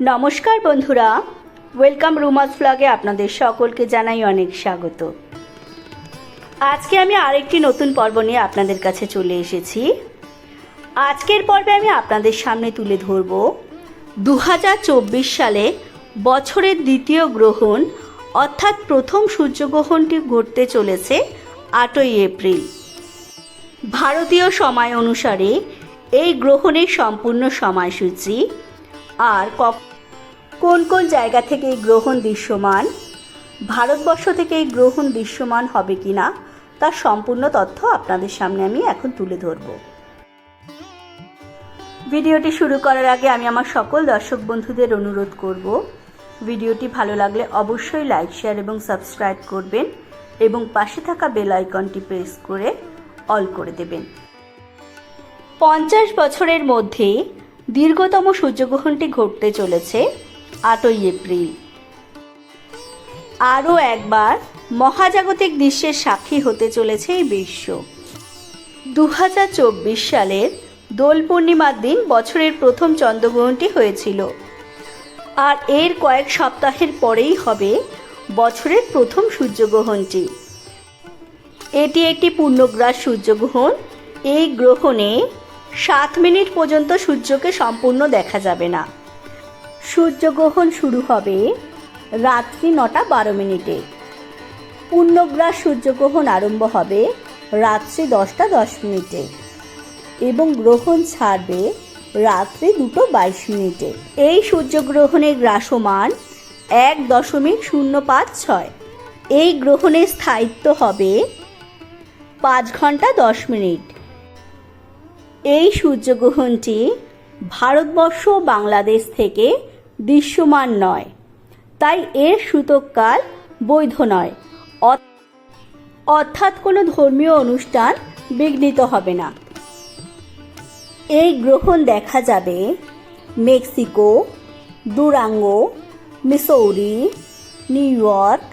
নমস্কার বন্ধুরা ওয়েলকাম রুমাস ফ্লগে আপনাদের সকলকে জানাই অনেক স্বাগত। আজকে আমি আরেকটি নতুন পর্ব নিয়ে আপনাদের কাছে চলে এসেছি। আজকের পর্বে আমি আপনাদের সামনে তুলে ধরব দু হাজার চব্বিশ সালে বছরের দ্বিতীয় গ্রহণ, অর্থাৎ প্রথম সূর্যগ্রহণটি ঘটতে চলেছে আটই এপ্রিল। ভারতীয় সময় অনুসারে এই গ্রহণের সম্পূর্ণ সময়সূচি আর ক- কোন কোন জায়গা থেকে এই গ্রহণ দৃশ্যমান? ভারতবর্ষ থেকে এই গ্রহণ দৃশ্যমান হবে কিনা তার সম্পূর্ণ তথ্য আপনাদের সামনে আমি এখন তুলে ধরব। ভিডিওটি শুরু করার আগে আমি আমার সকল দর্শক বন্ধুদের অনুরোধ করব, ভিডিওটি ভালো লাগলে অবশ্যই লাইক, শেয়ার এবং সাবস্ক্রাইব করবেন এবং পাশে থাকা বেল আইকনটি প্রেস করে অল করে দেবেন। পঞ্চাশ বছরের মধ্যে দীর্ঘতম সূর্যগ্রহণটি ঘটতে চলেছে আটই এপ্রিল। আরও একবার মহাজাগতিক দৃশ্যের সাক্ষী হতে চলেছে এই বিশ্ব। দু হাজার চব্বিশ সালের দোল পূর্ণিমার দিন বছরের প্রথম চন্দ্রগ্রহণটি হয়েছিল। আর এর কয়েক সপ্তাহের পরেই হবে বছরের প্রথম সূর্যগ্রহণটি। এটি একটি পূর্ণগ্রাস সূর্যগ্রহণ। এই গ্রহণে সাত মিনিট পর্যন্ত সূর্যকে সম্পূর্ণ দেখা যাবে না। সূর্যগ্রহণ শুরু হবে রাত্রি নটা বারো মিনিটে। পূর্ণগ্রাস সূর্যগ্রহণ আরম্ভ হবে রাত্রি দশটা দশ মিনিটে এবং গ্রহণ ছাড়বে রাত্রি দুটো বাইশ মিনিটে। এই সূর্যগ্রহণের গ্রাসমান এক দশমিক শূন্য পাঁচ ছয়। এই গ্রহণের স্থায়িত্ব হবে পাঁচ ঘণ্টা দশ মিনিট। এই সূর্যগ্রহণটি ভারতবর্ষ বাংলাদেশ থেকে দৃশ্যমান নয়, তাই এর সূতককাল বৈধ নয়। অর্থাৎ কোনো ধর্মীয় অনুষ্ঠান বিঘ্নিত হবে না। এই গ্রহণ দেখা যাবে Mexico Durango Missouri, New York,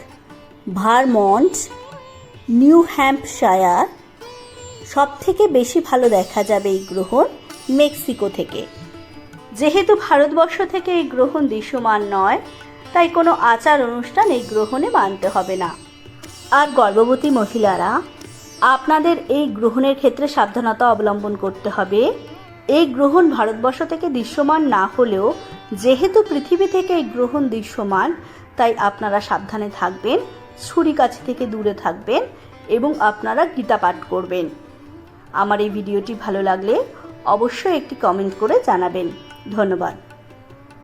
Vermont, New Hampshire সব থেকে বেশি ভালো দেখা যাবে এই গ্রহণ? মেক্সিকো থেকে। যেহেতু ভারতবর্ষ থেকে এই গ্রহণ দৃশ্যমান নয়, তাই কোনো আচার অনুষ্ঠান এই গ্রহণে মানতে হবে না। আর গর্ভবতী মহিলারা, আপনাদের এই গ্রহণের ক্ষেত্রে সাবধানতা অবলম্বন করতে হবে। এই গ্রহণ ভারতবর্ষ থেকে দৃশ্যমান না হলেও, যেহেতু পৃথিবী থেকে এই গ্রহণ দৃশ্যমান, তাই আপনারা সাবধানে থাকবেন ছুরি কাছে থেকে দূরে থাকবেন এবং আপনারা গীতা পাঠ করবেন। আমার এই ভিডিওটি ভালো লাগলে অবশ্যই একটি কমেন্ট করে জানাবেন। ধন্যবাদ।